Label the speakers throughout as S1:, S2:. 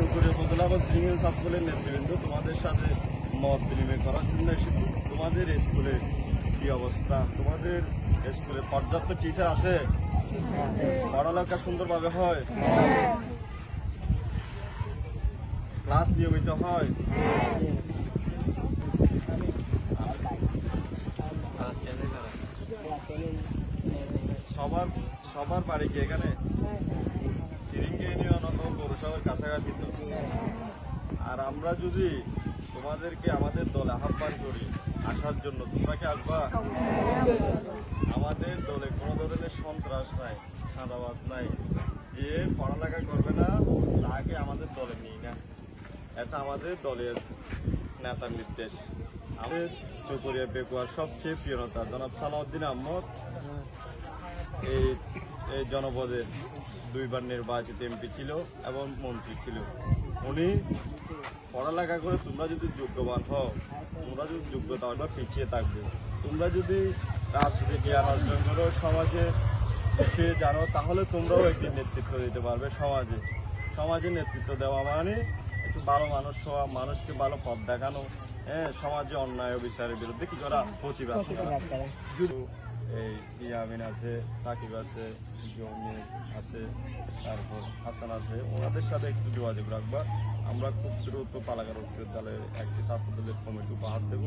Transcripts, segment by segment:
S1: চৌকুরি উপজেলা বা সিঙ্গেল ছাত্রলীগের নেতৃবৃন্দ তোমাদের সাথে মত বিনিময় করার জন্য এসেছি। তোমাদের স্কুলে কি অবস্থা? তোমাদের স্কুলে পর্যাপ্ত টিচার আছে? পড়ালেখা সুন্দরভাবে হয়? ক্লাস নিয়মিত হয়? সবার সবার বাড়ি কি এখানে? চিরিঙ্গে পৌরসভার কাছাকাছি তো আর আমরা যদি তোমাদেরকে আমাদের দলে আহ্বান করি আসার জন্য, তোমরা কি আসবা? আমাদের দলে কোনো ধরনের সন্ত্রাস নাই সাদাবাদ নাই। যে পড়ালেখা করবে না তাকে আমাদের দলে নিই না এটা আমাদের দলের নেতার নির্দেশ। আমাদের চৌকরিয়া বেকুয়ার সবচেয়ে প্রিয় নেতা, জনাব সালাউদ্দিন আহমদ। এই এই জনপদের দুইবার নির্বাচিত এমপি ছিল এবং মন্ত্রী ছিল। উনি পড়ালেখা করে তোমরা যদি যোগ্যবান হও, তোমরা যদি যোগ্যতা বা পিছিয়ে থাকবে। তোমরা যদি রাষ্ট্রীয় জ্ঞান অর্জন করো সমাজে, সে জানো তাহলে তোমরাও একটি নেতৃত্ব দিতে পারবে সমাজে। সমাজে নেতৃত্ব দেওয়া মানে একটু ভালো মানুষ হওয়া, মানুষকে ভালো পথ দেখানো হ্যাঁ সমাজে অন্যায় বিচারের বিরুদ্ধে কি করা? প্রতিবাদ এই ইয়ামিন আছে, সাকিব আছে জমি আছে, তারপর হাসান আছে। ওনাদের সাথে একটু যোগাযোগ রাখবা। আমরা খুব দ্রুত পালাগার উচ্চ বিদ্যালয়ের একটি ছাত্রদলের কমিটি উপহার দেব।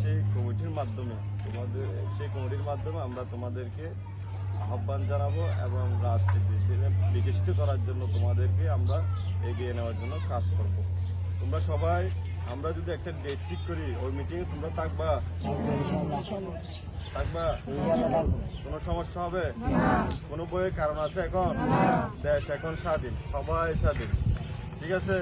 S1: সেই কমিটির মাধ্যমে তোমাদের, সেই কমিটির মাধ্যমে আমরা তোমাদেরকে আহ্বান জানাব এবং রাজনীতি বিকশিত করার জন্য তোমাদেরকে আমরা এগিয়ে নেওয়ার জন্য কাজ করব। তোমরা সবাই আমরা যদি একটা ডেট ঠিক করি, ওই মিটিংয়ে তোমরা থাকবা? থাকবা? কোনো সমস্যা হবে? কোনো বইয়ের কারণ আছে এখন? দেশ এখন স্বাধীন, সবাই স্বাধীন। ঠিক আছে?